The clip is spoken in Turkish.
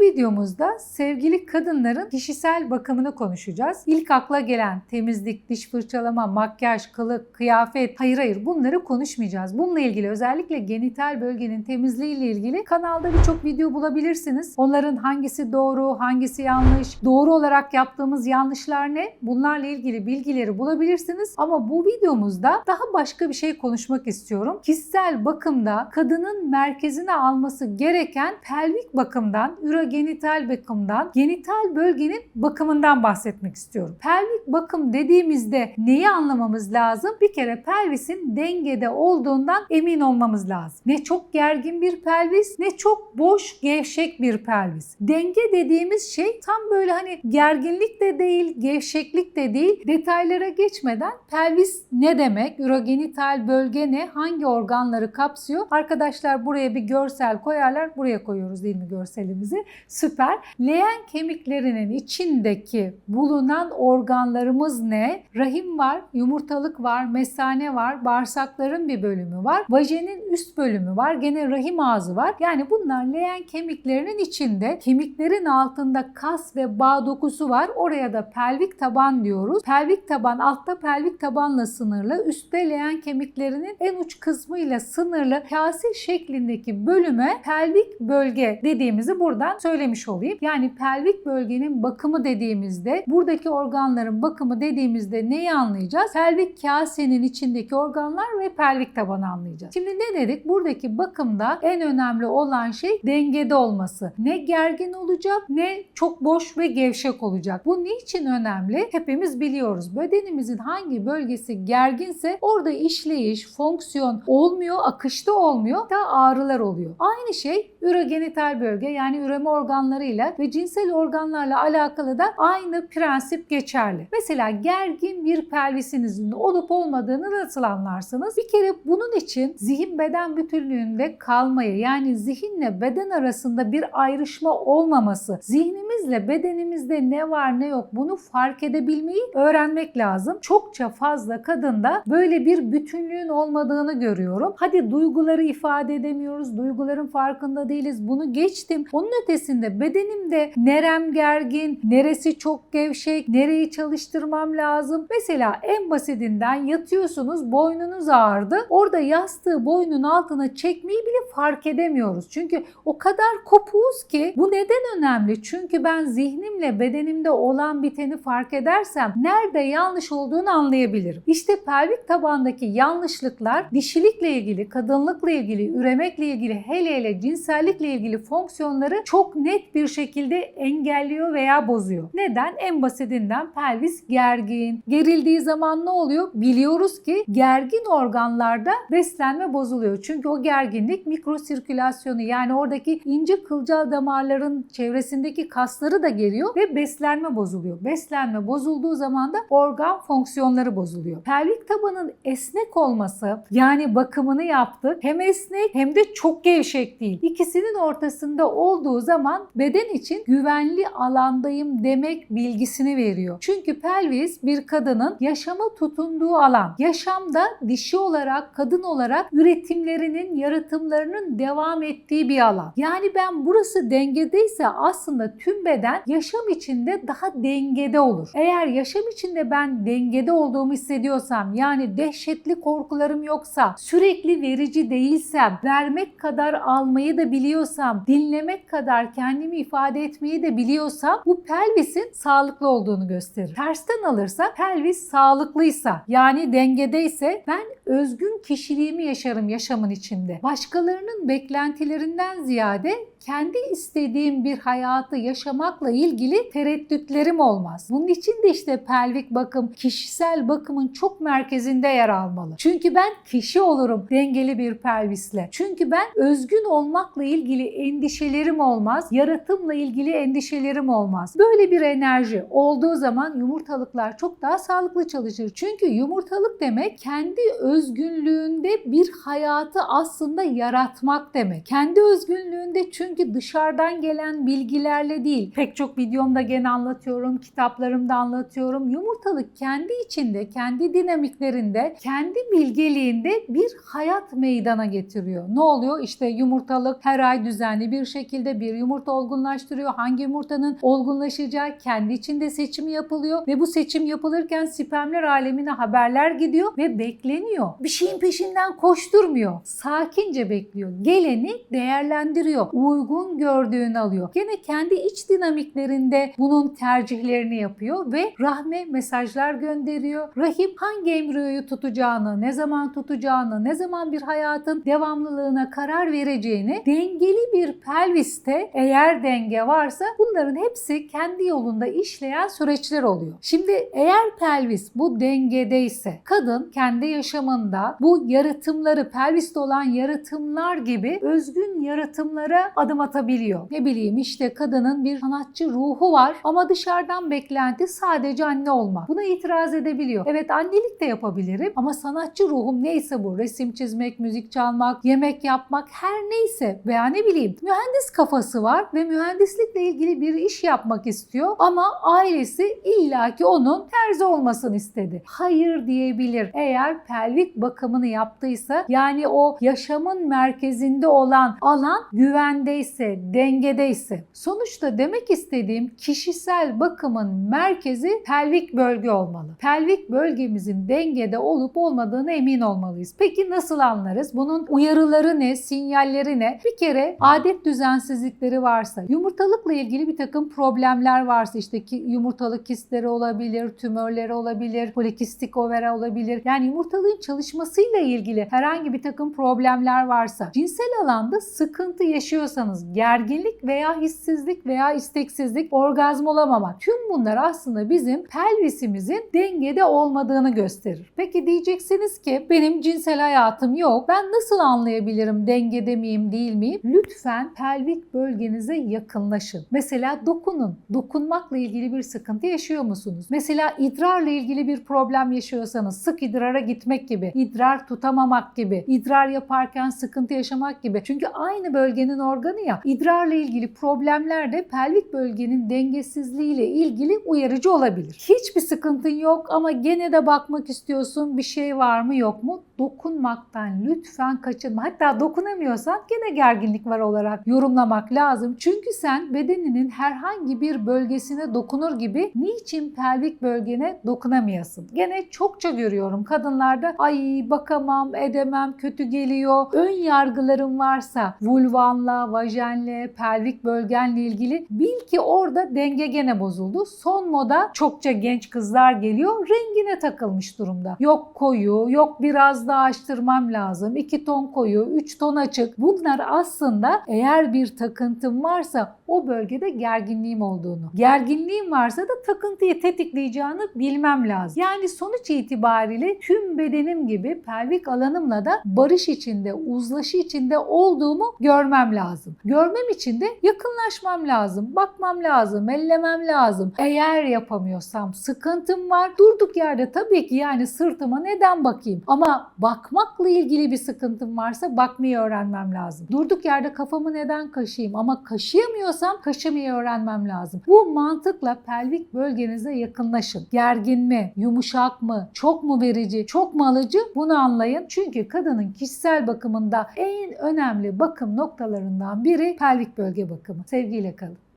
Bu videomuzda sevgili kadınların kişisel bakımını konuşacağız. İlk akla gelen temizlik, diş fırçalama, makyaj, kılık, kıyafet, hayır hayır bunları konuşmayacağız. Bununla ilgili özellikle genital bölgenin temizliği ile ilgili kanalda birçok video bulabilirsiniz. Onların hangisi doğru, hangisi yanlış, doğru olarak yaptığımız yanlışlar ne? Bunlarla ilgili bilgileri bulabilirsiniz. Ama bu videomuzda daha başka bir şey konuşmak istiyorum. Kişisel bakımda kadının merkezine alması gereken pelvik bakımdan, ürogenital bakımdan, genital bölgenin bakımından bahsetmek istiyorum. Pelvik bakım dediğimizde neyi anlamamız lazım? Bir kere pelvisin dengede olduğundan emin olmamız lazım. Ne çok gergin bir pelvis ne çok boş, gevşek bir pelvis. Denge dediğimiz şey tam böyle hani gerginlik de değil, gevşeklik de değil. Detaylara geçmeden pelvis ne demek? Ürogenital bölge ne? Hangi organları kapsıyor? Arkadaşlar buraya bir görsel koyarlar. Buraya koyuyoruz değil mi görselimizi? Süper. Leğen kemiklerinin içindeki bulunan organlarımız ne? Rahim var, yumurtalık var, mesane var, bağırsakların bir bölümü var, vajenin üst bölümü var, gene rahim ağzı var. Yani bunlar leğen kemiklerinin içinde, kemiklerin altında kas ve bağ dokusu var. Oraya da pelvik taban diyoruz. Pelvik taban altta pelvik tabanla sınırlı, üstte leğen kemiklerinin en uç kısmıyla sınırlı kase şeklindeki bölüme pelvik bölge dediğimizi buradan söylemiş olayım. Yani pelvik bölgenin bakımı dediğimizde buradaki organların bakımı dediğimizde neyi anlayacağız? Pelvik kasenin içindeki organlar ve pelvik tabanı anlayacağız. Şimdi ne dedik? Buradaki bakımda en önemli olan şey dengede olması. Ne gergin olacak ne çok boş ve gevşek olacak. Bu niçin önemli? Hepimiz biliyoruz. Bedenimizin hangi bölgesi gerginse orada işleyiş, fonksiyon olmuyor, akışta olmuyor da ağrılar oluyor. Aynı şey ürogenital bölge yani üreme organlarıyla ve cinsel organlarla alakalı da aynı prensip geçerli. Mesela gergin bir pelvisinizin olup olmadığını nasıl anlarsınız? Bir kere bunun için zihin beden bütünlüğünde kalmayı yani zihinle beden arasında bir ayrışma olmaması, zihnimizle bedenimizde ne var ne yok bunu fark edebilmeyi öğrenmek lazım. Çokça fazla kadında böyle bir bütünlüğün olmadığını görüyorum. Hadi duyguları ifade edemiyoruz, duyguların farkında değiliz. Bunu geçtim. Onun ötesinde bedenimde nerem gergin, neresi çok gevşek, nereyi çalıştırmam lazım. Mesela en basitinden yatıyorsunuz, boynunuz ağrıdı. Orada yastığı boynun altına çekmeyi bile fark edemiyoruz. Çünkü o kadar kopuğuz ki bu neden önemli? Çünkü ben zihnimle bedenimde olan biteni fark edersem nerede yanlış olduğunu anlayabilirim. İşte pelvik tabandaki yanlışlıklar dişilikle ilgili, kadınlıkla ilgili, üremekle ilgili, hele hele cinsellikle ilgili fonksiyonları çok net bir şekilde engelliyor veya bozuyor. Neden? En basitinden pelvis gergin. Gerildiği zaman ne oluyor? Biliyoruz ki gergin organlarda beslenme bozuluyor. Çünkü o gerginlik mikrosirkülasyonu yani oradaki ince kılcal damarların çevresindeki kasları da geriyor ve beslenme bozuluyor. Beslenme bozulduğu zaman da organ fonksiyonları bozuluyor. Pelvik tabanın esnek olması yani bakımını yaptık. Hem esnek hem de çok gevşek değil. İkisinin ortasında olduğu zaman beden için güvenli alandayım demek bilgisini veriyor. Çünkü pelvis bir kadının yaşama tutunduğu alan. Yaşamda dişi olarak, kadın olarak üretimlerinin, yaratımlarının devam ettiği bir alan. Yani ben burası dengedeyse aslında tüm beden yaşam içinde daha dengede olur. Eğer yaşam içinde ben dengede olduğumu hissediyorsam yani dehşetli korkularım yoksa, sürekli verici değilsem, vermek kadar almayı da biliyorsam, dinlemek kadar kendimi ifade etmeyi de biliyorsam bu pelvisin sağlıklı olduğunu gösterir. Tersten alırsa pelvis sağlıklıysa yani dengedeyse ben özgün kişiliğimi yaşarım yaşamın içinde. Başkalarının beklentilerinden ziyade kendi istediğim bir hayatı yaşamakla ilgili tereddütlerim olmaz. Bunun için de işte pelvik bakım, kişisel bakımın çok merkezinde yer almalı. Çünkü ben kişi olurum dengeli bir pelvisle. Çünkü ben özgün olmakla ilgili endişelerim olmaz, yaratımla ilgili endişelerim olmaz. Böyle bir enerji olduğu zaman yumurtalıklar çok daha sağlıklı çalışır. Çünkü yumurtalık demek kendi öz özgünlüğünde bir hayatı aslında yaratmak demek. Kendi özgünlüğünde çünkü dışarıdan gelen bilgilerle değil. Pek çok videomda gene anlatıyorum, kitaplarımda anlatıyorum. Yumurtalık kendi içinde, kendi dinamiklerinde, kendi bilgeliğinde bir hayat meydana getiriyor. Ne oluyor? İşte yumurtalık her ay düzenli bir şekilde bir yumurta olgunlaştırıyor. Hangi yumurtanın olgunlaşacağı kendi içinde seçimi yapılıyor ve bu seçim yapılırken spermler alemine haberler gidiyor ve bekleniyor. Bir şeyin peşinden koşturmuyor. Sakince bekliyor. Geleni değerlendiriyor. Uygun gördüğünü alıyor. Gene kendi iç dinamiklerinde bunun tercihlerini yapıyor ve rahme mesajlar gönderiyor. Rahim hangi embriyoyu tutacağını, ne zaman tutacağını, ne zaman bir hayatın devamlılığına karar vereceğini dengeli bir pelviste eğer denge varsa bunların hepsi kendi yolunda işleyen süreçler oluyor. Şimdi eğer pelvis bu dengedeyse kadın kendi yaşamında bu yaratımları pelviste olan yaratımlar gibi özgün yaratımlara adım atabiliyor. Ne bileyim işte kadının bir sanatçı ruhu var ama dışarıdan beklenti sadece anne olmak. Buna itiraz edebiliyor. Evet annelik de yapabilirim ama sanatçı ruhum neyse bu resim çizmek, müzik çalmak, yemek yapmak her neyse veya ne bileyim mühendis kafası var ve mühendislikle ilgili bir iş yapmak istiyor ama ailesi illaki onun terzi olmasını istedi. Hayır diyebilir. Eğer pelvik bakımını yaptıysa yani o yaşamın merkezinde olan alan güvendeyse, dengedeyse. Sonuçta demek istediğim kişisel bakımın merkezi pelvik bölge olmalı. Pelvik bölgemizin dengede olup olmadığını emin olmalıyız. Peki nasıl anlarız? Bunun uyarıları ne, sinyalleri ne? Bir kere adet düzensizlikleri varsa, yumurtalıkla ilgili bir takım problemler varsa işte ki yumurtalık kistleri olabilir, tümörleri olabilir, polikistik overa olabilir. Yani yumurtalığın çalışmasıyla ilgili herhangi bir takım problemler varsa, cinsel alanda sıkıntı yaşıyorsanız, gerginlik veya hissizlik veya isteksizlik, orgazm olamamak. Tüm bunlar aslında bizim pelvisimizin dengede olmadığını gösterir. Peki diyeceksiniz ki benim cinsel hayatım yok. Ben nasıl anlayabilirim dengede miyim değil miyim? Lütfen pelvik bölgenize yakınlaşın. Mesela dokunun. Dokunmakla ilgili bir sıkıntı yaşıyor musunuz? Mesela idrarla ilgili bir problem yaşıyorsanız sık idrara gitmek gibi, idrar tutamamak gibi, idrar yaparken sıkıntı yaşamak gibi. Çünkü aynı bölgenin organı ya. İdrarla ilgili problemler de pelvik bölgenin dengesizliğiyle ilgili uyarıcı olabilir. Hiçbir sıkıntın yok ama gene de bakmak istiyorsun bir şey var mı yok mu? Dokunmaktan lütfen kaçınma. Hatta dokunamıyorsan gene gerginlik var olarak yorumlamak lazım. Çünkü sen bedeninin herhangi bir bölgesine dokunur gibi niçin pelvik bölgene dokunamayasın? Gene çokça görüyorum kadınlarda ay bakamam, edemem, kötü geliyor. Ön yargıların varsa vulvanla, vajenle, pelvik bölgenle ilgili bil ki orada denge gene bozuldu. Son moda çokça genç kızlar geliyor rengine takılmış durumda. Yok koyu, yok biraz daha açtırmam lazım. 2 ton koyu, 3 ton açık. Bunlar aslında eğer bir takıntım varsa o bölgede gerginliğim olduğunu. Gerginliğim varsa da takıntıyı tetikleyeceğini bilmem lazım. Yani sonuç itibariyle tüm bedenim gibi pelvik alanımla da barış içinde, uzlaşı içinde olduğumu görmem lazım. Görmem için de yakınlaşmam lazım, bakmam lazım, ellemem lazım. Eğer yapamıyorsam sıkıntım var. Durduk yerde tabii ki yani sırtıma neden bakayım? Ama bakmakla ilgili bir sıkıntım varsa bakmayı öğrenmem lazım. Durduk yerde kafamı neden kaşıyım? Ama kaşıyamıyorsam kaşımayı öğrenmem lazım. Bu mantıkla pelvik bölgenize yakınlaşın. Gergin mi? Yumuşak mı? Çok mu verici? Çok mu alıcı? Bunu anlayın. Çünkü kadının kişisel bakımında en önemli bakım noktalarından biri pelvik bölge bakımı. Sevgiyle kalın.